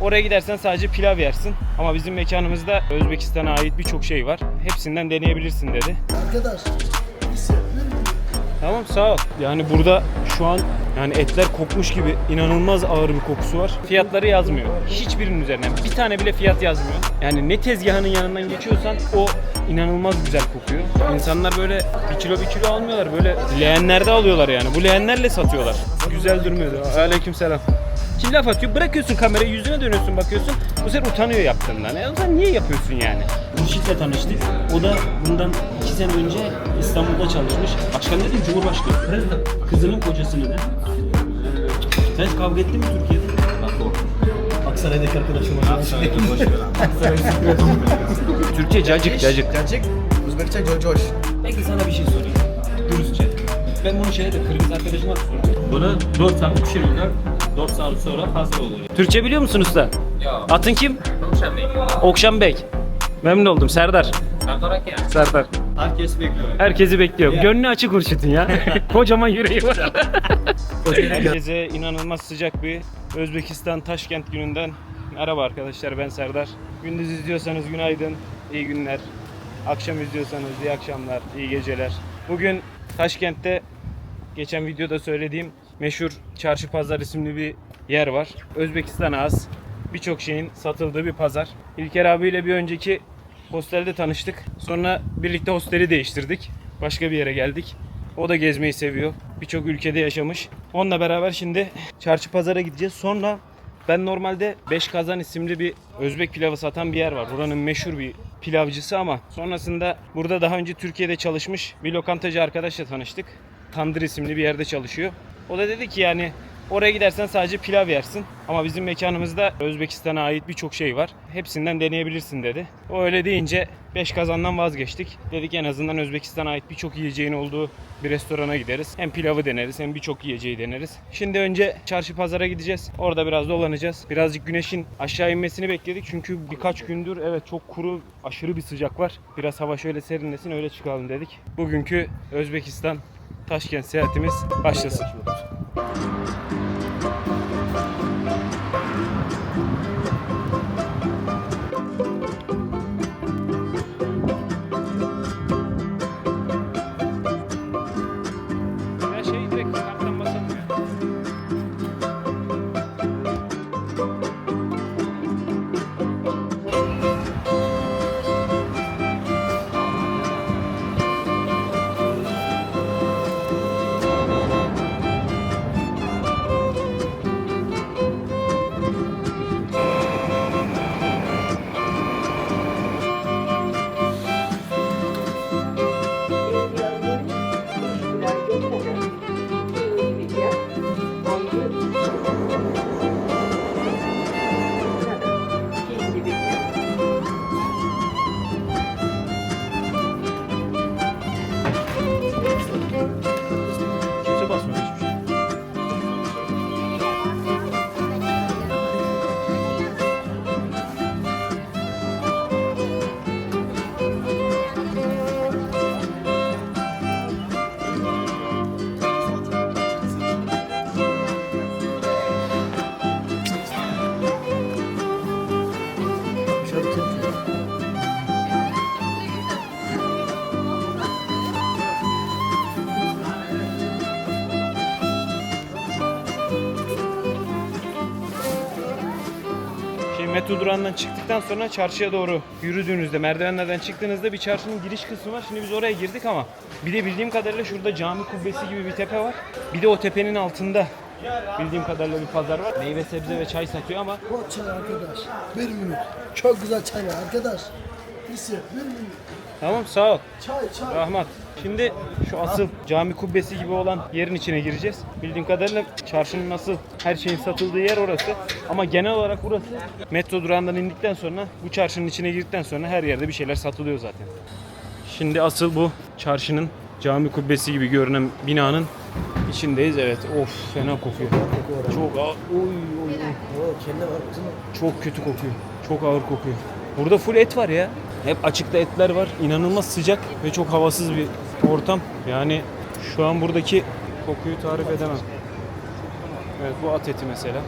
oraya gidersen sadece pilav yersin. Ama bizim mekanımızda Özbekistan'a ait birçok şey var. Hepsinden deneyebilirsin dedi. Arkadaş? Tamam sağ ol. Yani burada şu an yani etler kokmuş gibi inanılmaz ağır bir kokusu var. Fiyatları yazmıyor. Hiçbirinin üzerine. Bir tane bile fiyat yazmıyor. Yani ne tezgahının yanından geçiyorsan o inanılmaz güzel kokuyor. İnsanlar böyle bir kilo bir kilo almıyorlar. Böyle leğenlerde alıyorlar yani. Bu leğenlerle satıyorlar. Güzel durmuyordu. Aleyküm selam. Şimdi laf atıyor. Bırakıyorsun kamerayı yüzüne dönüyorsun bakıyorsun. Bu sefer utanıyor yaptığından. E o zaman niye yapıyorsun yani? Murşit'le tanıştık. O da bundan iki sene önce İstanbul'da çalışmış. Başkan dedim Cumhurbaşkanı. Kızının kocasını da. Sen hiç kavga ettin mi Türkiye'de? Aksaray'daki arkadaşım Türkçe cacık cacık. Gerçek, Uzbekçe Jojoş. Ben bunu şeyde de Kırgız arkadaşıma sordum. Bunu 4 saat pişiriyorlar. 4 saat sonra hazır oluyor. Türkçe biliyor musun usta? Ya. Atın kim? Akşam değil. Okşan Bey. Memnun oldum. Serdar. Sardarak ya. Serdar. Herkes bekliyor. Herkesi bekliyorum. Gönlü açık Hurşit'in ya. Kocaman yüreği var. Herkese inanılmaz sıcak bir Özbekistan Taşkent gününden merhaba arkadaşlar ben Serdar. Gündüz izliyorsanız günaydın, iyi günler. Akşam izliyorsanız iyi akşamlar, iyi geceler. Bugün Taşkent'te geçen videoda söylediğim meşhur Çarşı Pazar isimli bir yer var. Özbekistan'a az birçok şeyin satıldığı bir pazar. İlker abiyle bir önceki hostelde tanıştık. Sonra birlikte hosteli değiştirdik. Başka bir yere geldik. O da gezmeyi seviyor. Birçok ülkede yaşamış. Onunla beraber şimdi çarşı pazara gideceğiz. Sonra ben normalde Beş Kazan isimli bir Özbek pilavı satan bir yer var. Buranın meşhur bir pilavcısı ama sonrasında burada daha önce Türkiye'de çalışmış bir lokantacı arkadaşla tanıştık. Tandır isimli bir yerde çalışıyor. O da dedi ki yani oraya gidersen sadece pilav yersin. Ama bizim mekanımızda Özbekistan'a ait birçok şey var. Hepsinden deneyebilirsin dedi. O öyle deyince Beş Kazan'dan vazgeçtik. Dedik en azından Özbekistan'a ait birçok yiyeceğin olduğu bir restorana gideriz. Hem pilavı deneriz hem birçok yiyeceği deneriz. Şimdi önce çarşı pazara gideceğiz. Orada biraz dolanacağız. Birazcık güneşin aşağı inmesini bekledik. Çünkü birkaç gündür evet çok kuru, aşırı bir sıcak var. Biraz hava şöyle serinlesin öyle çıkalım dedik. Bugünkü Özbekistan Taşkent seyahatimiz başlasın. Ya metro durağından çıktıktan sonra çarşıya doğru yürüdüğünüzde merdivenlerden çıktığınızda bir çarşının giriş kısmı var. Şimdi biz oraya girdik ama bir de bildiğim kadarıyla şurada cami kubbesi gibi bir tepe var. Bir de o tepenin altında bildiğim kadarıyla bir pazar var. Meyve sebze ve çay satıyor ama O çay arkadaş, bir minut. Çok güzel çay var arkadaş. Sefer, bir minut. tamam sağ ol. Çay, çay. Rahmat. Şimdi şu asıl cami kubbesi gibi olan yerin içine gireceğiz. Bildiğim kadarıyla çarşının nasıl her şeyin satıldığı yer orası. Ama genel olarak burası metro durağından indikten sonra bu çarşının içine girdikten sonra her yerde bir şeyler satılıyor zaten. Şimdi asıl bu çarşının cami kubbesi gibi görünen binanın içindeyiz. Evet of fena kokuyor. Çok ağır, oy, oy, oy. Çok kötü kokuyor. Çok ağır kokuyor. Burada full et var ya. Hep açıkta etler var. İnanılmaz sıcak ve çok havasız bir ortam. Yani şu an buradaki kokuyu tarif edemem. Evet bu at eti mesela.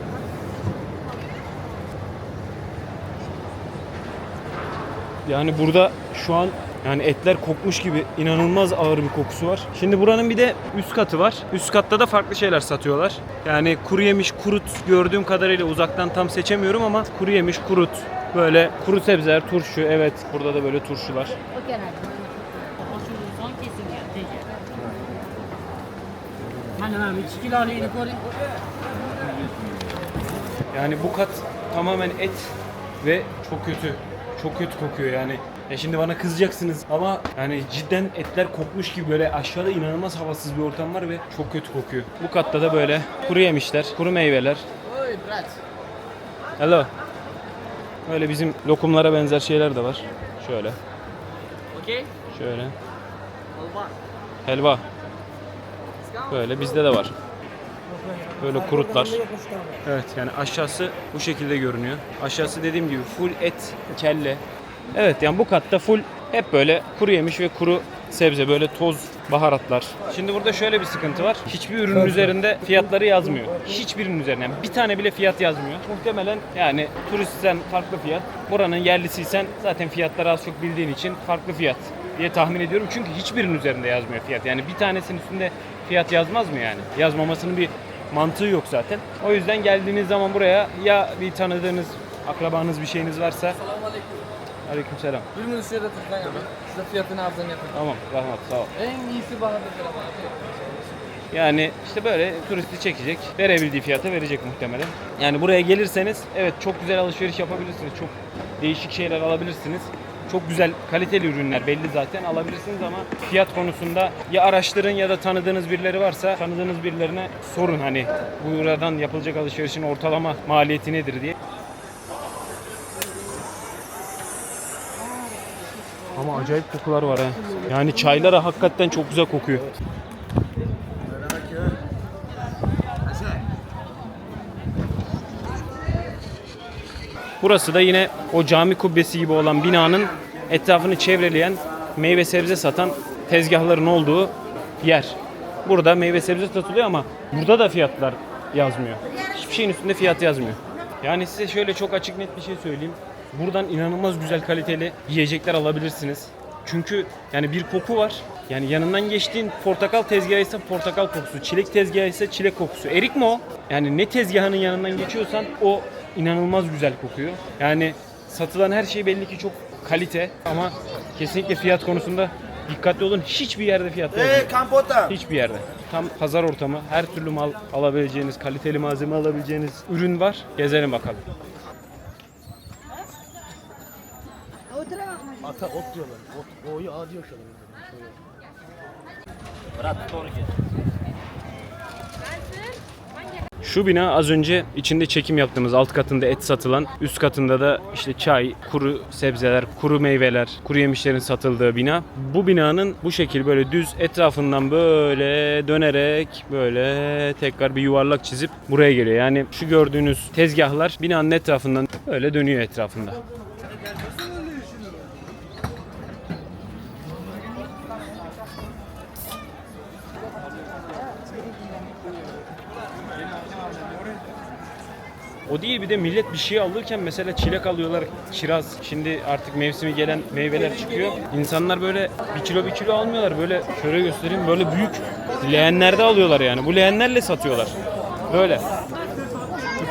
Yani burada şu an yani etler kokmuş gibi inanılmaz ağır bir kokusu var. Şimdi buranın bir de üst katı var. Üst katta da farklı şeyler satıyorlar. Yani kuru yemiş, kurut gördüğüm kadarıyla uzaktan tam seçemiyorum ama kuru yemiş, kurut, böyle kuru sebzeler, turşu. Evet burada da böyle turşular. O genelde. Yani bu kat tamamen et ve çok kötü. Çok kötü kokuyor yani. Ya şimdi bana kızacaksınız ama yani cidden etler kokmuş gibi böyle aşağıda inanılmaz havasız bir ortam var ve çok kötü kokuyor. Bu katta da böyle kuru yemişler, kuru meyveler. Hello. Öyle bizim lokumlara benzer şeyler de var. Şöyle, Okey? şöyle. Helva. Böyle bizde de var. Böyle kurutlar. Evet yani aşağısı bu şekilde görünüyor. Aşağısı dediğim gibi full et, kelle. Evet yani bu katta full hep böyle kuru yemiş ve kuru sebze böyle toz baharatlar. Şimdi burada şöyle bir sıkıntı var. Hiçbir ürünün üzerinde fiyatları yazmıyor. Hiçbirinin üzerine. Yani bir tane bile fiyat yazmıyor. Muhtemelen yani turistsen farklı fiyat. Buranın yerlisiysen zaten fiyatları az çok bildiğin için farklı fiyat diye tahmin ediyorum. Çünkü hiçbirinin üzerinde yazmıyor fiyat. Yani bir tanesinin üstünde fiyat yazmaz mı yani? Yazmamasının bir mantığı yok zaten. O yüzden geldiğiniz zaman buraya ya bir tanıdığınız, akrabanız bir şeyiniz varsa Aleykümselam. Bir gün şurada tutmayın ama. Size fiyatını arzını yapın. Tamam, rahmet sağ ol. En iyisi bana da Yani işte böyle turisti çekecek, verebildiği fiyata verecek muhtemelen. Yani buraya gelirseniz evet çok güzel alışveriş yapabilirsiniz, çok değişik şeyler alabilirsiniz. Çok güzel kaliteli ürünler belli zaten alabilirsiniz ama fiyat konusunda ya araştırın ya da tanıdığınız birileri varsa tanıdığınız birilerine sorun hani buradan yapılacak alışverişin ortalama maliyeti nedir diye. Ama acayip kokular var ha. Yani çaylara hakikaten çok güzel kokuyor. Burası da yine o cami kubbesi gibi olan binanın etrafını çevreleyen meyve sebze satan tezgahların olduğu yer. Burada meyve sebze satılıyor ama burada da fiyatlar yazmıyor. Hiçbir şeyin üstünde fiyat yazmıyor. Yani size şöyle çok açık net bir şey söyleyeyim. Buradan inanılmaz güzel kaliteli yiyecekler alabilirsiniz. Çünkü yani bir koku var. Yani yanından geçtiğin portakal tezgahı ise portakal kokusu, çilek tezgahı ise çilek kokusu. Erik mi o? Yani ne tezgahının yanından geçiyorsan o inanılmaz güzel kokuyor. Yani satılan her şey belli ki çok kalite ama kesinlikle fiyat konusunda dikkatli olun. Hiçbir yerde fiyat yazmıyor. Hiçbir yerde. Tam pazar ortamı. Her türlü mal alabileceğiniz, kaliteli malzeme alabileceğiniz ürün var. Gezelim bakalım. Ata ot diyorlar. Ot, o'yu A diyor şu an. Şu bina az önce içinde çekim yaptığımız alt katında et satılan, üst katında da işte çay, kuru sebzeler, kuru meyveler, kuru yemişlerin satıldığı bina. Bu binanın bu şekil böyle düz etrafından böyle dönerek böyle tekrar bir yuvarlak çizip buraya geliyor. Yani şu gördüğünüz tezgahlar binanın etrafından böyle dönüyor etrafında. O değil bir de millet bir şey alırken mesela çilek alıyorlar, kiraz. Şimdi artık mevsimi gelen meyveler çıkıyor. İnsanlar böyle bir kilo bir kilo almıyorlar. Böyle şöyle göstereyim böyle büyük leğenlerde alıyorlar yani. Bu leğenlerle satıyorlar. Böyle.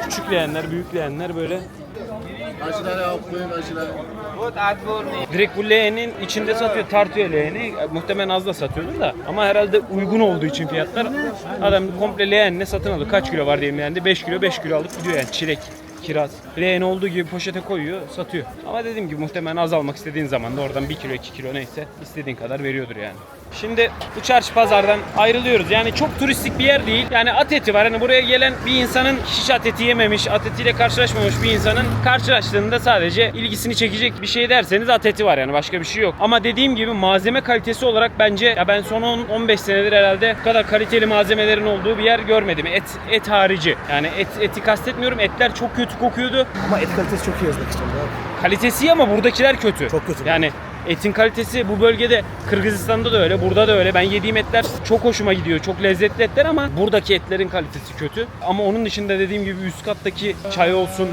Küçük leğenler, büyük leğenler böyle. Direkt bu leğenin içinde satıyor, tartıyor leğeni. Muhtemelen az da satıyordur da. Ama herhalde uygun olduğu için fiyatlar adam komple leğenle satın alıyor. Kaç kilo var diyeyim yani 5 kilo 5 kilo alıp gidiyor yani çilek. Kiraz. Leğen olduğu gibi poşete koyuyor, satıyor. Ama dediğim gibi muhtemelen az almak istediğin zaman da oradan 1 kilo 2 kilo neyse istediğin kadar veriyordur yani. Şimdi bu çarşı pazardan ayrılıyoruz. Yani çok turistik bir yer değil. Yani at eti var. Hani buraya gelen bir insanın hiç at eti yememiş, at etiyle karşılaşmamış bir insanın karşılaştığında sadece ilgisini çekecek bir şey derseniz at eti var yani başka bir şey yok. Ama dediğim gibi malzeme kalitesi olarak bence ya ben son 10 15 senedir herhalde bu kadar kaliteli malzemelerin olduğu bir yer görmedim. Et et harici. Yani et eti kastetmiyorum. Etler çok kötü kokuyordu. Ama et kalitesi çok iyi abi. Kalitesi iyi ama buradakiler kötü. Çok kötü. Yani etin kalitesi bu bölgede Kırgızistan'da da öyle, burada da öyle. Ben yediğim etler çok hoşuma gidiyor. Çok lezzetli etler ama buradaki etlerin kalitesi kötü. Ama onun dışında dediğim gibi üst kattaki çay olsun,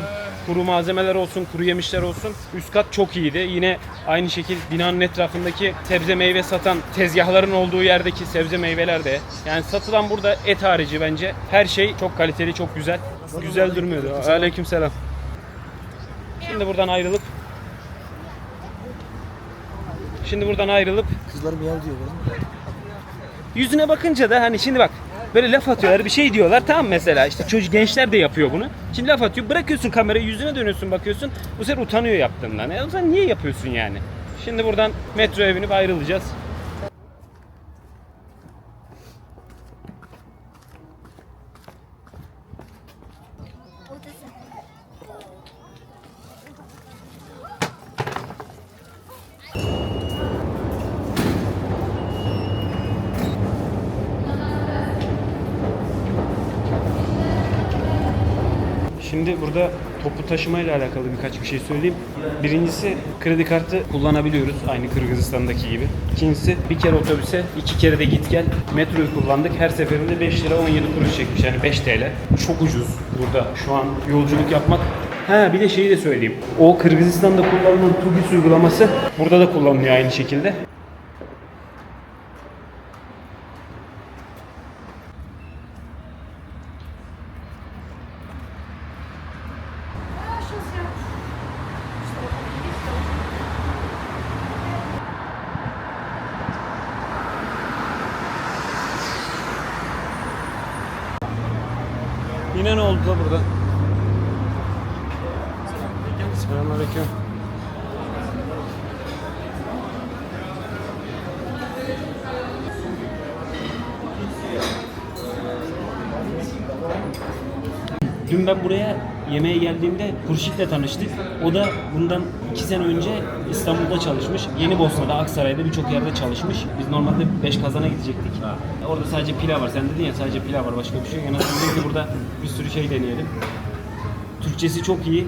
Kuru malzemeler olsun, kuru yemişler olsun. Üst kat çok iyiydi. Yine aynı şekil binanın etrafındaki sebze meyve satan tezgahların olduğu yerdeki sebze meyveler de. Yani satılan burada et harici bence her şey çok kaliteli, çok güzel. Güzel durmuyordu. Aleykümselam. Şimdi buradan ayrılıp Şimdi buradan ayrılıp Kızlar miyav diyor bana. yüzüne bakınca da hani şimdi bak böyle laf atıyorlar bir şey diyorlar tamam mesela işte çocuk gençler de yapıyor bunu. Şimdi laf atıyor bırakıyorsun kamerayı yüzüne dönüyorsun bakıyorsun bu sefer utanıyor yaptığından. O zaman niye yapıyorsun yani? Şimdi buradan metroya binip ayrılacağız. Şimdi burada toplu taşıma ile alakalı birkaç bir şey söyleyeyim. Birincisi kredi kartı kullanabiliyoruz aynı Kırgızistan'daki gibi. İkincisi bir kere otobüse iki kere de git gel metroyu kullandık. Her seferinde 5 lira 17 kuruş çekmiş yani 5 TL. Çok ucuz burada şu an yolculuk yapmak. Ha bir de şeyi de söyleyeyim. O Kırgızistan'da kullanılan Tugis uygulaması burada da kullanılıyor aynı şekilde. Yine ne oldu da burada? Selamünaleyküm. Dün ben buraya yemeğe geldiğimde Hurşit'le tanıştık. O da bundan iki sene önce İstanbul'da çalışmış. Yeni Bosna'da, Aksaray'da birçok yerde çalışmış. Biz normalde beş kazana gidecektik. Orada sadece pilav var. Sen dedin ya sadece pilav var başka bir şey yok. En azından ki burada bir sürü şey deneyelim. Türkçesi çok iyi.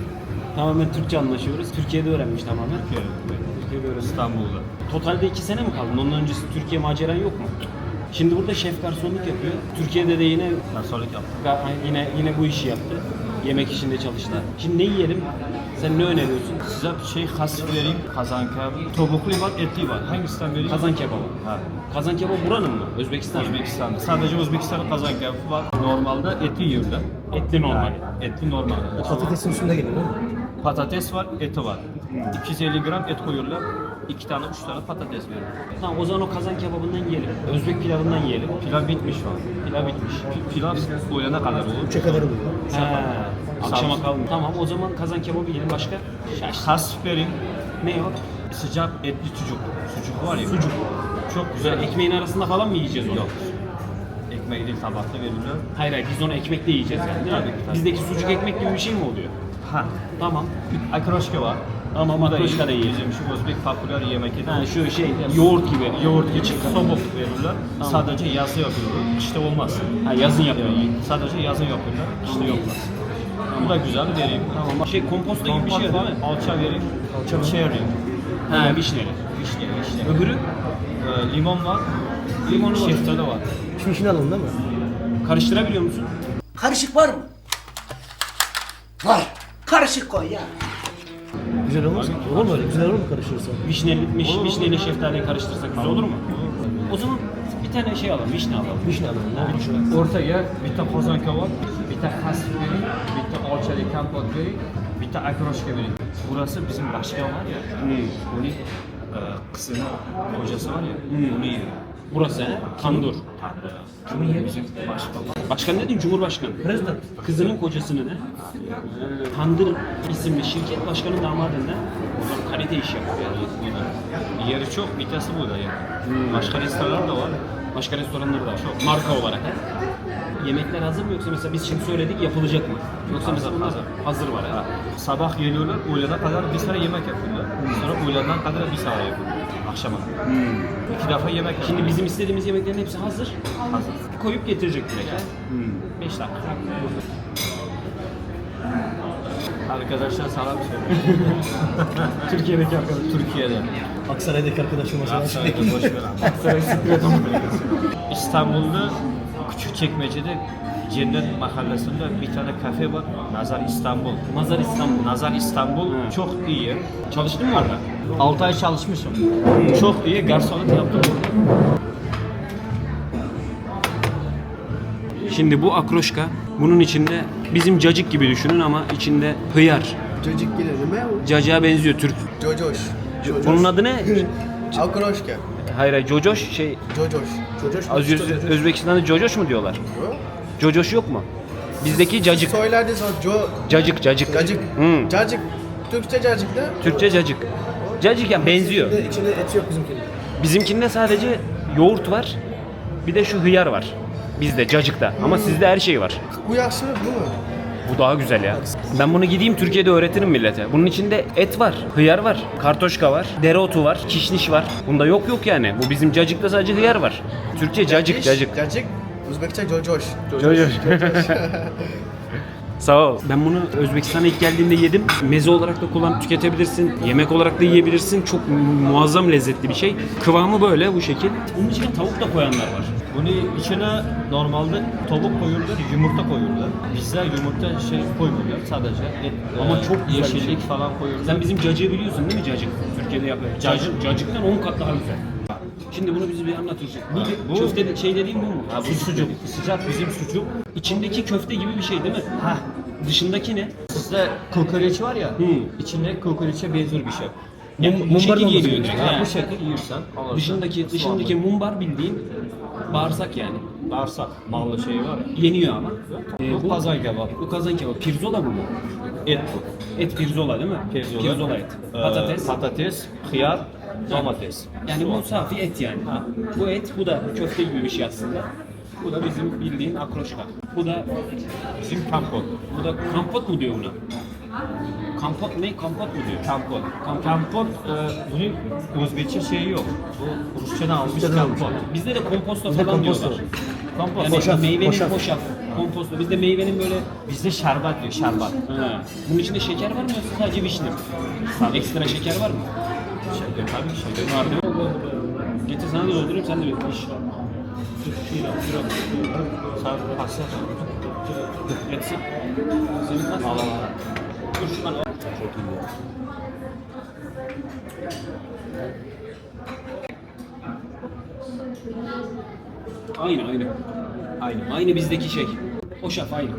Tamamen Türkçe anlaşıyoruz. Türkiye'de öğrenmiş tamamen. Türkiye'de öğrenmiş. İstanbul'da. Totalde iki sene mi kaldın? Ondan öncesi Türkiye maceran yok mu? Şimdi burada şef garsonluk yapıyor. Türkiye'de de yine Garsonluk yaptım. Ga- yine yine bu işi yaptı. Yemek işinde çalıştı. Şimdi ne yiyelim? Sen ne öneriyorsun? Size bir şey has vereyim. Kazan kebabı. Tavuklu var, etli var. Hangisinden vereyim? Kazan kebabı. Ha. Kazan kebabı buranın mı? Özbekistan mı? Özbekistan'da. Sadece Özbekistan'da kazan kebabı var. Normalde etli yiyorlar. Etli normal. Etli normal. Patatesin üstünde geliyor değil mi? Patates var, eti var. 250 gram et koyuyorlar. İki tane, üç tane patates veriyorlar. Tamam o zaman o kazan kebabından yiyelim. Özbek pilavından yiyelim. Pilav bitmiş şu an. Pilav bitmiş. Pi- Pilav öğlene kadar olur. Üçe kadar oluyor. Ha, akşama Sağ- kalmıyor. Tamam o zaman kazan kebabı yiyelim başka. Şaş. Has vereyim. Ne o? Sıcak etli sucuk. Sucuk var ya. Sucuk. Çok güzel. Ekmeğin arasında falan mı yiyeceğiz onu? Yok. Ekmeği değil tabakta verirler. Hayır hayır biz onu ekmekle yiyeceğiz yani değil mi? Tabii ki, tabii. Bizdeki sucuk ekmek gibi bir şey mi oluyor? Ha. Tamam. Akroşka var. Ama makroşka da. Bizim şu Özbek popüler yemek idi. Ha, şu şey yoğurt gibi. Yoğurt geçip sobuk verirler. Sadece yazı yapıyorlar. İşte olmaz. Ha, yazın yapıyor. Yani sadece yazın yapıyorlar. İşte yapmaz. Bu da güzel vereyim. Tamam. Şey komposto gibi bir şey değil mi? Alça vereyim. Alça cherry. Ha vişneli. Vişne, vişne. Öbürü Ee, limon var. Limonu var. Şeftali var. Şu işini alın değil mi? karıştırabiliyor musun? Karışık var mı? Var. Karışık koy ya. Güzel olmaz mı? Olur mu öyle? Güzel olur mu karışırsa? Vişneli, miş, vişneyle şeftaliyi karıştırsak güzel olur mu? O zaman bir tane şey alalım, vişne alalım. Vişne alın. Ne? Ortaya bir tane kozan kebap, bir tane has vereyim, bir tane alçalı kampot vereyim, bir tane akroşka vereyim. Burası bizim başkan var ya, onun e, kızının kocası var ya, onu yiyor. Burası he? Tandur. Kimi yiyor? Bizim başkan var. Dedin Cumhurbaşkanı. Prezident. Kızının kocasını ne? Tandır isimli şirket başkanı damadından zaman kalite iş yapıyor yani. Burada. Yeri çok, vitesi burada yani. Başka restoranlar da var. Başka restoranları da çok. Marka olarak he? Yemekler hazır mı yoksa mesela biz şimdi söyledik yapılacak mı? Yoksa mesela bunlar hazır. hazır var ha. Sabah geliyorlar, öğlene kadar bir sıra yemek yapıyorlar. Sonra öğleden kadar bir sıra yapıyorlar. Akşama. İki defa yemek Şimdi bizim istediğimiz yemeklerin hepsi hazır. hazır. Koyup getirecek direkt. he? 5 dakika. Arkadaşlar selam söyle. Türkiye'deki arkadaş. Türkiye'de. Aksaray'daki arkadaşım mesela. Aksaray'da boş ver abi. İstanbul'da küçük çekmecede Cennet mahallesinde bir tane kafe var. Nazar İstanbul. Mazar İstanbul. Nazar İstanbul Hı. çok iyi. Çalıştın mı orada? 6 ay çalışmışım. Çok iyi garsonluk yaptım. Şimdi bu akroşka bunun içinde bizim cacık gibi düşünün ama içinde hıyar. Çocuk gider mi? Cacığa benziyor Türk. Cocoş. Bunun adı ne? Akroşka. Hayır hayır Cocoş şey Cocoş. Cocoş. Az Öz- Özbekistan'da Cocoş mu diyorlar? Cocoş yok mu? Bizdeki cacık. Soylarda sonra co... Cacık cacık. Cacık. Hı. Cacık. Türkçe cacık da. Türkçe cacık. Cacık yani benziyor. İçinde et yok bizimkinde. Bizimkinde sadece yoğurt var. Bir de şu hıyar var. Bizde cacıkta. Ama sizde her şey var. Bu yakışı bu mu? Bu daha güzel ya. Ben bunu gideyim Türkiye'de öğretirim millete. Bunun içinde et var, hıyar var, kartoşka var, dereotu var, kişniş var. Bunda yok yok yani. Bu bizim cacıkta sadece hıyar var. Türkçe cacık cacık. Cacık. Uzbekçe cocoş. Cocoş. Sağ ol. Ben bunu Özbekistan'a ilk geldiğimde yedim. Meze olarak da kullan tüketebilirsin. Yemek olarak da yiyebilirsin. Çok muazzam lezzetli bir şey. Kıvamı böyle bu şekil. Bunun içine tavuk da koyanlar var. Bunun içine normalde tavuk koyulur, yumurta koyulur. Bizde yumurta şey koymuyorlar sadece et, Ama e, çok yeşillik şey. falan koyuyorlar. Sen bizim cacığı biliyorsun değil mi cacık? Türkiye'de yapıyor. Cacık, cacıktan 10 kat daha güzel. Şimdi bunu bize bir anlatıyorsun. Bu, bu- köfte şey dediğim bu mu? Ha, bu sucuk, sıcak bizim sucuk. İçindeki köfte gibi bir şey değil mi? Ha, Dışındaki ne? sizde kokoreç var ya, Hı. içinde kokoreçe benzer bir şey. Mum- bu şekil yeniyor direkt. Ha, bu şekil yiyorsan alırsın. Dışındaki dışındaki mumbar bildiğin bağırsak yani. bağırsak, mallı şey var ya. Yeniyor ama. bu kazan kebap. Bu kazan kebabı. Pirzola mı bu? Et bu. Et pirzola değil mi? Pirzola. et. Ee, Patates. patates, hıyar, domates. yani bu safi et yani. Ha. Bu et, bu da köfte gibi bir şey aslında. Bu da bizim bildiğin akroşka. Bu da Bizim kampot. bu da kampot mu diyor buna? Kampot ne? Kampot mu diyor? Kampot. Kampot, e, bunun Özbekçe şeyi yok. Bu Rusçadan almış kampot. Bizde de komposto Bizde falan komposto. diyorlar. Kompost. Yani Hoşaf, meyvenin hoşaf. hoşaf. Komposto. Bizde meyvenin böyle Bizde şerbat diyor, şerbat. Ha. Bunun içinde şeker var mı yoksa sadece vişne mi? Ekstra şeker var mı? Şeker tabii şeker. Var değil mi? Getir sana da doldurayım sen de bir iş. Sen pasta. Etsin. Senin nasıl? Al al al. Dur şuradan al. Aynı aynı. Aynı. Aynı bizdeki şey. Hoşaf aynı.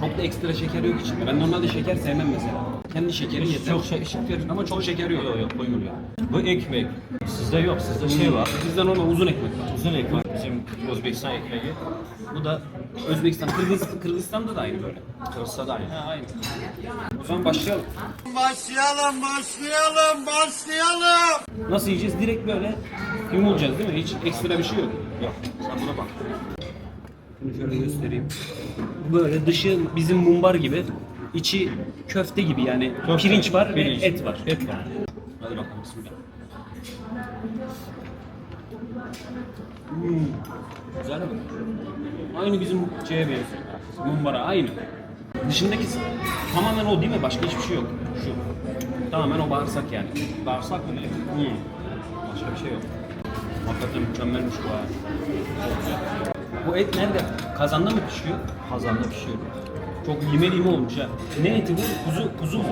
Çok da ekstra şeker yok içinde. Ben normalde şeker sevmem mesela. Kendi şekeri yeter. Çok şey, şeker. Ama çok şeker yok. Yok yok koymuyor. Bu ekmek. Sizde yok, sizde şey var. Bizden ona uzun ekmek var. Uzun ekmek. Bizim Özbekistan ekmeği. Bu da Özbekistan, Kırgız, Kırgızistan'da da aynı böyle. Kırsa da aynı. Ha aynı. O zaman başlayalım. Başlayalım, başlayalım, başlayalım. Nasıl yiyeceğiz? Direkt böyle yumulacağız değil mi? Hiç ekstra bir şey yok. Yok. Sen buna bak. Bunu şöyle göstereyim. Böyle dışı bizim mumbar gibi, içi köfte gibi yani. Köfte, Pirinç var pirinç. ve et var. Et var. Hadi bakalım bismillah. Hmm. Güzel mi? Aynı bizim şeye benziyor. Mumbara aynı. Dışındaki tamamen o değil mi? Başka hiçbir şey yok. Şu. Tamamen o bağırsak yani. Bağırsak mı ne? Hmm. Başka bir şey yok. Hakikaten mükemmelmiş bu ha. Bu et nerede? Kazanda mı pişiyor? Kazanda pişiyor. Çok lime lime olmuş ha. Ne eti bu? Kuzu, kuzu mu?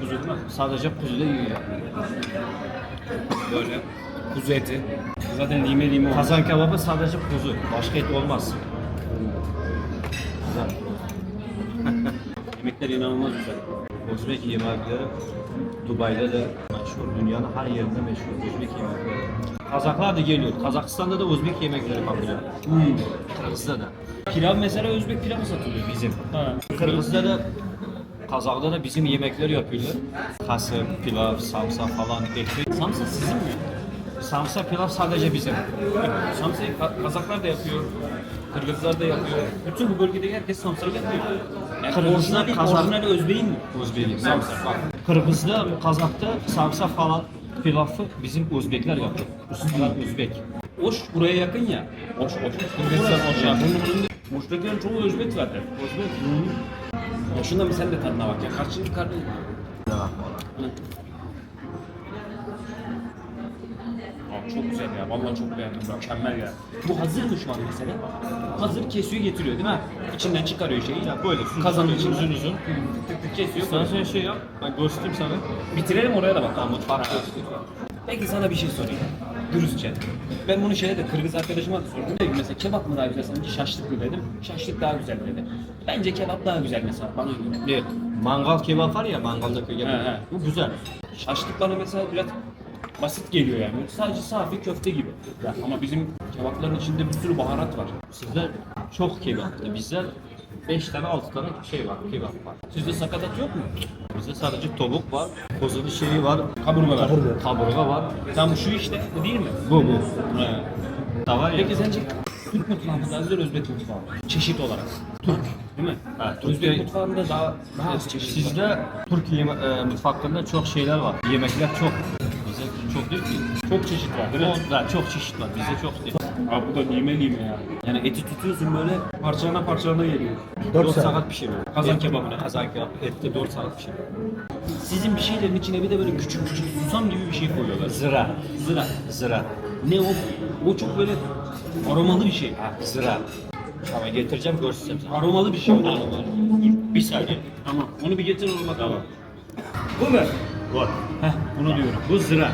Kuzu değil mi? Sadece kuzuda yiyor. Böyle kuzu eti. Zaten lime lime olmuş. Kazan kebabı sadece kuzu. Başka et olmaz. Güzel. Yemekler inanılmaz güzel. Özbek yemekleri Dubai'de de meşhur. Dünyanın her yerinde meşhur Özbek yemekleri. Kazaklar da geliyor. Kazakistan'da da Özbek yemekleri yapılıyor. Hmm. Kırgız'da da. Pilav mesela Özbek pilavı satılıyor Bizim. Ha. Kırgız'da da Kazak'ta da bizim yemekleri yapıyorlar. Kasım, pilav, samsa falan, ekmek. Samsa sizin mi? Samsa pilav sadece bizim. Samsa'yı Ka- Kazaklar da yapıyor. Kırgızlar da yapıyor. Bütün bu bölgedeki herkes samsayı yapıyor. Yani Kırgızlar, orijinali, Kazak- orijinali Özbek'in mi? Özbek. Samsa. Bak, Kırgız'da, Kazak'ta samsa falan pilavı bizim Özbekler yapıyor. Üstüler Özbek. Oş buraya yakın ya. Oş, Oş. Kırgızistan Oş. Ya. Oş'takilerin çoğu Özbek zaten. Özbek. Oş'undan bir sen de tadına bak ya. Kaçıncı karnı? Hı. Çok güzel ya. Vallahi çok beğendim. Mükemmel ya. Bu hazır mı şu an mesela? Hazır kesiyor getiriyor değil mi? İçinden çıkarıyor şeyi. Ya böyle kazanın için uzun uzun tık tık kesiyor. Sana şöyle şey yap. Ben göstereyim sana. Bitirelim oraya da bak. Tamam mutfakta. Peki sana bir şey sorayım. Dürüstçe. Ben bunu şeyde de Kırgız arkadaşıma da sordum. Dedi ki mesela kebap mı daha güzel sence şaşlık mı dedim. Şaşlık daha güzel dedi. Bence kebap daha güzel mesela bana göre. Evet. Mangal kebap var ya mangaldaki He, kebap. he. Bu güzel. Şaşlık bana mesela biraz basit geliyor yani. Sadece safi köfte gibi. Ama bizim kebapların içinde bir sürü baharat var. Sizler çok kebaptı. Bizler 5 tane 6 tane şey var, kebap var. Sizde sakatat yok mu? Bizde sadece tavuk var, kozunun şeyi var, Kaburgalar. kaburga var. Tam şu işte bu değil mi? Bu bu. He. Tava ya. Peki sence Türk mutfağı mı daha güzel Özbek mutfağı mı? Çeşit olarak. Türk değil mi? Ha, Özbek Türkiye- mutfağında daha daha az çeşit var. Sizde Türkiye e, mutfaklarında çok şeyler var. Yemekler çok. Çok değil ki. Çok çeşit var değil mi? Çok, çeşit var. Bizde çok değil. Abi bu da lime lime ya. Yani eti tutuyorsun böyle parçalana parçalana geliyor. 4 saat. saat pişiriyor. Kazan kebabına. Kazan kebabı. Ette 4 saat pişiriyor. Sizin bir şeylerin içine bir de böyle küçük küçük susam gibi bir şey koyuyorlar. Zıra. Zıra. Zıra. Ne o? O çok böyle aromalı bir şey. Zıra. Tamam getireceğim göstereceğim sana. Aromalı bir şey. Dur, Bir saniye. Tamam. Onu bir getir oğlum bakalım. Bu mu? Bu. Heh, bunu diyorum. Bu zıra.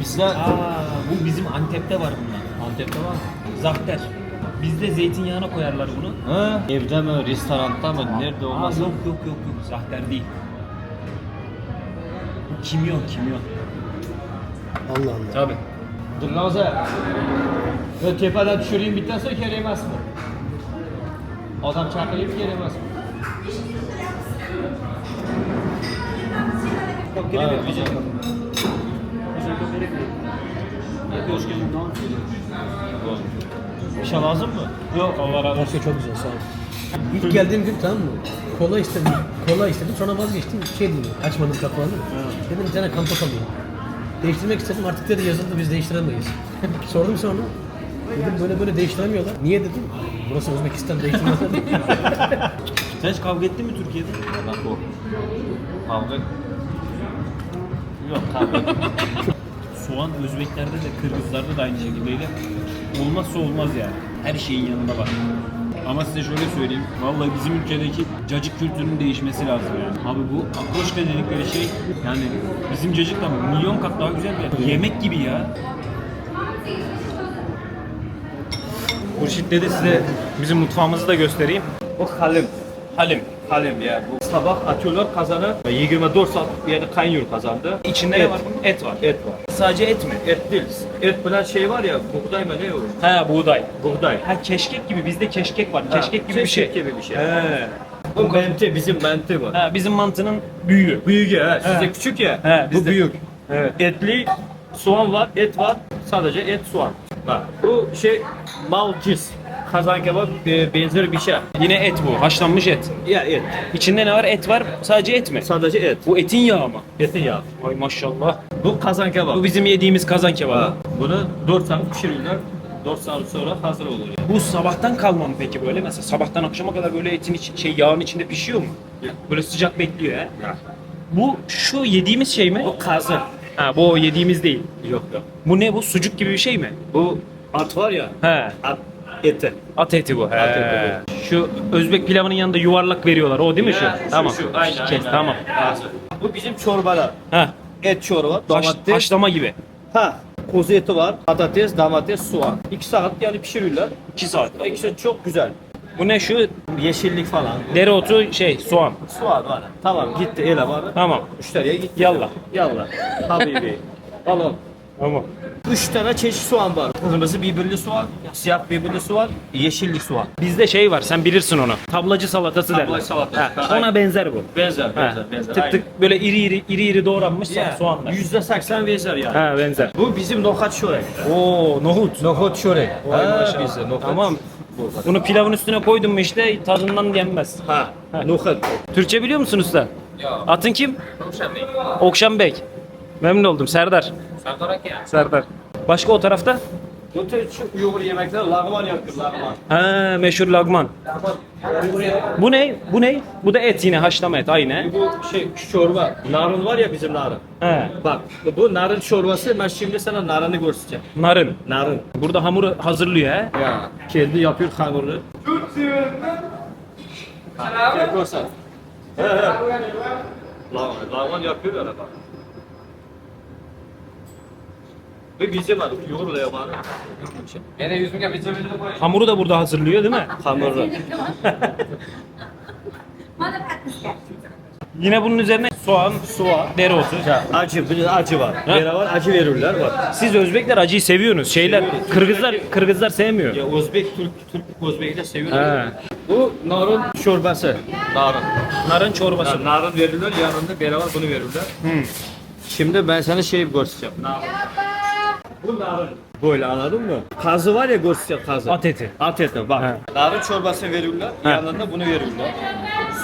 Bizde Aa, bu bizim Antep'te var bunlar. Antep'te var mı? Zahter. Bizde zeytinyağına koyarlar bunu. Ha? Evde mi, restoranda mı, nerede Aa, olmaz? yok yok yok yok. Zahter değil. Bu kimyon kimyon. Allah Allah. Tabii. Dur Lazer. Ve tepeden düşüreyim bitmezse keremez mi? Adam çakılayıp keremez mi? Yok Ha, gerek yok. güzel. Hoş geldin. Ne yapıyorsun? Bir şey lazım mı? Yok Allah razı Her olsun. şey çok güzel sağ ol. İlk geldiğim gün tamam mı? Kola istedim. Kola istedim sonra vazgeçtim. Şey dedim açmadım kapağını. Dedim bir tane kampak alayım. Değiştirmek istedim artık dedi yazıldı biz değiştiremeyiz. Sordum sonra. Dedim böyle böyle değiştiremiyorlar. Niye dedim. Burası Özbekistan değiştirmiyorlar. Sen hiç kavga ettin mi Türkiye'de? Bak o. Kavga. Yok kavga. Soğan Özbeklerde de Kırgızlarda da aynı şekilde olmazsa olmaz yani. Her şeyin yanında var. Ama size şöyle söyleyeyim. Vallahi bizim ülkedeki cacık kültürünün değişmesi lazım yani. Abi bu akroşka dedikleri şey yani bizim cacıktan milyon kat daha güzel bir yemek gibi ya. Hurşit dedi size bizim mutfağımızı da göstereyim. O halim. Halim. Halim ya. Bu sabah atıyorlar kazana. 24 saat yani kaynıyor kazanda. İçinde et. ne var bunun? Et var. Et var. Sadece et mi? Et değil. Et bilen şey var ya, buğday mı ne o? Ha buğday. Buğday. Ha keşkek gibi bizde keşkek var. Ha, Keşkek gibi bir keşkek şey. gibi bir şey. He. Bu mente, bizim mente var. Ha bizim mantının büyüğü. Büyük ya, sizde He. küçük ya. He, bu bizde- büyük. Evet. Etli soğan var, et var. Sadece et, soğan. Bak, bu şey malcis. Kazan kebap e, benzer bir şey. Yine et bu. Haşlanmış et. Ya et. İçinde ne var? Et var. Sadece et mi? Sadece et. Bu etin yağı mı? Etin yağı. Ay maşallah. Bu kazan kebap. Bu bizim yediğimiz kazan kebabı. Ha, Bunu 4 saat pişiriyorlar. 4 saat sonra hazır olur. Yani. Bu sabahtan kalma mı peki böyle? Mesela sabahtan akşama kadar böyle etin iç, şey yağın içinde pişiyor mu? Böyle sıcak bekliyor ha. Bu şu yediğimiz şey mi? Bu kazı. Ha bu o yediğimiz değil. Yok yok. Bu ne bu? Sucuk gibi bir şey mi? Bu at var ya, He. at eti. At eti bu. He. At eti Şu Özbek pilavının yanında yuvarlak veriyorlar. O değil mi şu? Tamam. Şu, aynen, Kes, aynen. Tamam. Bu bizim çorbalar. Ha. Et çorba, Haş, domates, haşlama gibi. ha, kuzu eti var, patates, domates, soğan. 2 saat yani pişiriyorlar. 2 saat. İkisi çok güzel. Bu ne şu Yeşillik falan. dereotu şey soğan. Soğan var. Tamam gitti ele var. Tamam. Müşteriye gitti. Yallah. Yallah. Habibi. Alın. Tamam. Üç tane çeşit soğan var. Kırmızı biberli soğan, siyah biberli soğan, yeşilli soğan. Bizde şey var sen bilirsin onu. Tablacı salatası derler. Tablacı salatası. Ha, Ha, ona benzer bu. Benzer, Ha, benzer, benzer. Tık tık böyle iri iri iri iri doğranmış Ya, soğanlar. Yüzde seksen benzer yani. Ha benzer. Bu bizim nokat çörek. Oo nohut. Nohut çörek. Vay Ha, maşallah. nohut. Tamam. Bunu pilavın üstüne koydun mu işte tadından yenmez. Ha, nohut. Türkçe biliyor musun usta? Atın kim? Okşan Bey. Memnun oldum. Serdar. Serdar Serdar. Başka o tarafta? Bütün şu Uygur yemekler lagman yapıyor lagman. Ha meşhur lagman. Bu ne? Bu ne? Bu da et yine haşlama et aynı. Bu şey şu çorba. Narın var ya bizim narın. He. Bak bu narın çorbası ben şimdi sana narını göstereceğim. Narın. Narın. Burada hamuru hazırlıyor he. Ya kendi yapıyor hamurunu. Ha, Göster. He he. Lagman, lagman yapıyor öyle bak. Ve bizim adı yoğurla yamanı. Yine yüzüme bir cebinde koy. Hamuru da burada hazırlıyor değil mi? Hamurlu. Yine bunun üzerine soğan, soğan, dereotu. Acı, bir de acı var. Bera var, acı verirler var. Siz Özbekler acıyı seviyorsunuz. Şeyler Kırgızlar Kırgızlar sevmiyor. Ya Özbek, Türk, Türk, Özbek'i de seviyor. He. Bu narın çorbası. Narın. Narın çorbası. Yani narın verirler, yanında bera var, bunu verirler. Şimdi ben sana şey göstereceğim. Narın. Bu narın. Böyle anladın mı? Kazı var ya göstereceğim kazı. At eti. At eti bak. He. Narın çorbası verirler, He. yanında bunu verirler.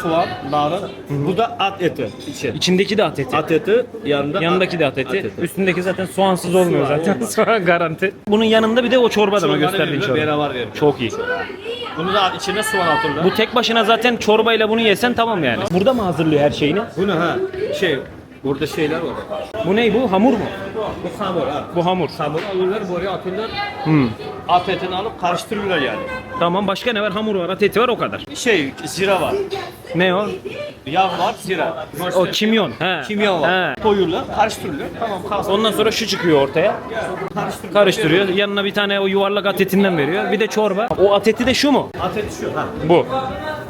Soğan, narın. Bu da at eti için. İçindeki de at eti. At eti, yanında Yanındaki de at eti. Üstündeki zaten soğansız olmuyor Soğan zaten. olmaz. Soğan garanti. Bunun yanında bir de o çorba da mı gösterdiğin çorba? beraber verirler. Çok iyi. Bunu da içine soğan atırlar. Bu tek başına zaten çorbayla bunu yesen tamam yani. Burada mı hazırlıyor her şeyini? Bunu ha şey burada şeyler var. Bu ne bu? Hamur mu? Bu hamur ha. Bu hamur. Hamur alırlar buraya atırlar. Hmm. At etini alıp karıştırırlar yani. Tamam başka ne var? Hamur var, at eti var o kadar. Şey zira var. Ne o? Yağ var zira. O kimyon. He. Kimyon var. He. Koyuyorlar karıştırırlar. Tamam kalsın. Ondan sonra şu çıkıyor ortaya. karıştırırlar. Karıştırıyor. Yanına bir tane o yuvarlak at etinden veriyor. Bir de çorba. O at eti de şu mu? At eti şu ha. Bu.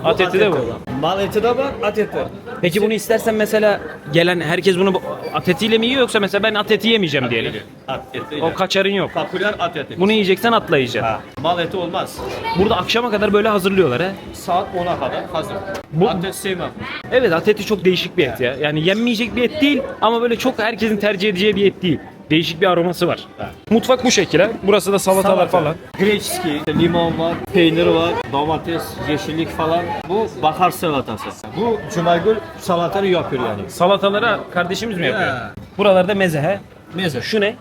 At eti de bu. Mal eti de var at eti. Peki bunu istersen mesela gelen herkes bunu bu- at etiyle mi yiyor yoksa mesela ben at eti yemeyeceğim diyelim. At eti. O kaçarın yok. Popüler at eti. Bunu yiyeceksen atla yiyeceksin. Ha. Mal eti olmaz. Burada akşama kadar böyle hazırlıyorlar he. Saat 10'a kadar hazır. Bu- At eti sevmem. Evet at eti çok değişik bir et ya. Yani yenmeyecek bir et değil ama böyle çok herkesin tercih edeceği bir et değil. Değişik bir aroması var. Mutfak bu şekilde. Burası da salatalar falan. Greçki, limon var, peynir var, domates, yeşillik falan. Bu bahar salatası. Bu Cumagül salatayı yapıyor yani. Salatalara kardeşimiz mi yapıyor? He. Buralarda meze he. Meze. Şu ne?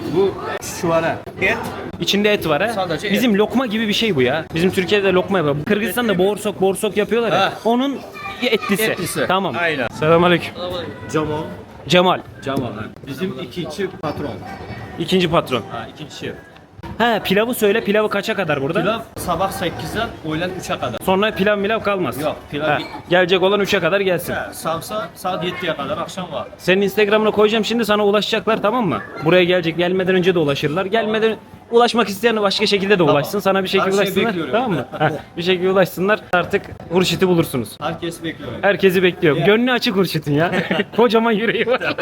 Bu şuvara. Et. İçinde et var ha. Sadece et. Bizim lokma gibi bir şey bu ya. Bizim Türkiye'de lokma yapıyor. Kırgızistan'da borsok borsok yapıyorlar ya. Ha. Onun etlisi. Etlisi. Tamam. Aynen. Selamünaleyküm. Cemal. Cemal. Cemal. ha. Bizim ikinci patron. ikinci patron. Ha, ikinci şef. He pilavı söyle. Pilavı kaça kadar burada? Pilav sabah 8'den öğlen 3'e kadar. Sonra pilav milav kalmaz. Yok, pilav He, Gelecek olan 3'e kadar gelsin. Ha, Samsa saat 7'ye kadar akşam var. Senin Instagram'ına koyacağım şimdi sana ulaşacaklar tamam mı? Buraya gelecek gelmeden önce de ulaşırlar. Gelmeden ulaşmak isteyen başka şekilde de ulaşsın. Sana bir şekilde Her ulaşsınlar. Tamam mı? Bir şekilde ulaşsınlar. Artık Hurşit'i bulursunuz. Herkes bekliyor. Herkesi bekliyor. Gönlü açık Hurşit'in ya. Kocaman yüreği var.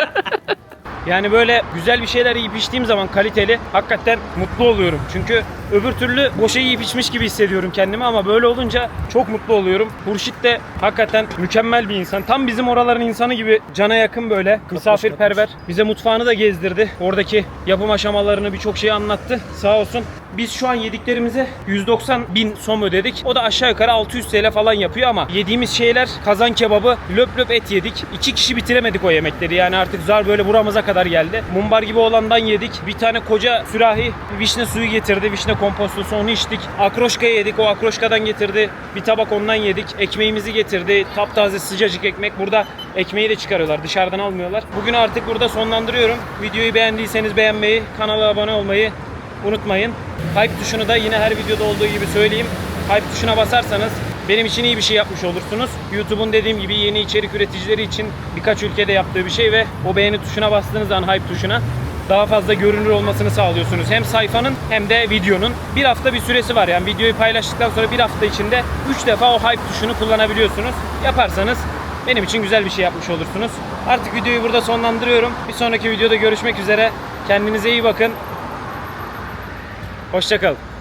Yani böyle güzel bir şeyler yiyip içtiğim zaman kaliteli hakikaten mutlu oluyorum. Çünkü öbür türlü boşa yiyip içmiş gibi hissediyorum kendimi ama böyle olunca çok mutlu oluyorum. Hurşit de hakikaten mükemmel bir insan. Tam bizim oraların insanı gibi cana yakın böyle misafirperver. Bize mutfağını da gezdirdi. Oradaki yapım aşamalarını birçok şeyi anlattı. Sağ olsun. Biz şu an yediklerimize 190 bin som ödedik. O da aşağı yukarı 600 TL falan yapıyor ama yediğimiz şeyler kazan kebabı, löp löp et yedik. İki kişi bitiremedik o yemekleri. Yani artık zar böyle buramıza kadar geldi. Mumbar gibi olandan yedik. Bir tane koca sürahi vişne suyu getirdi. Vişne kompostosu onu içtik. Akroşka yedik. O akroşkadan getirdi. Bir tabak ondan yedik. Ekmeğimizi getirdi. Taptaze sıcacık ekmek. Burada ekmeği de çıkarıyorlar. Dışarıdan almıyorlar. Bugün artık burada sonlandırıyorum. Videoyu beğendiyseniz beğenmeyi, kanala abone olmayı unutmayın. Hype tuşunu da yine her videoda olduğu gibi söyleyeyim. Hype tuşuna basarsanız benim için iyi bir şey yapmış olursunuz. YouTube'un dediğim gibi yeni içerik üreticileri için birkaç ülkede yaptığı bir şey ve o beğeni tuşuna bastığınız zaman hype tuşuna daha fazla görünür olmasını sağlıyorsunuz. Hem sayfanın hem de videonun. Bir hafta bir süresi var yani videoyu paylaştıktan sonra bir hafta içinde 3 defa o hype tuşunu kullanabiliyorsunuz. Yaparsanız benim için güzel bir şey yapmış olursunuz. Artık videoyu burada sonlandırıyorum. Bir sonraki videoda görüşmek üzere. Kendinize iyi bakın. Hoşçakalın.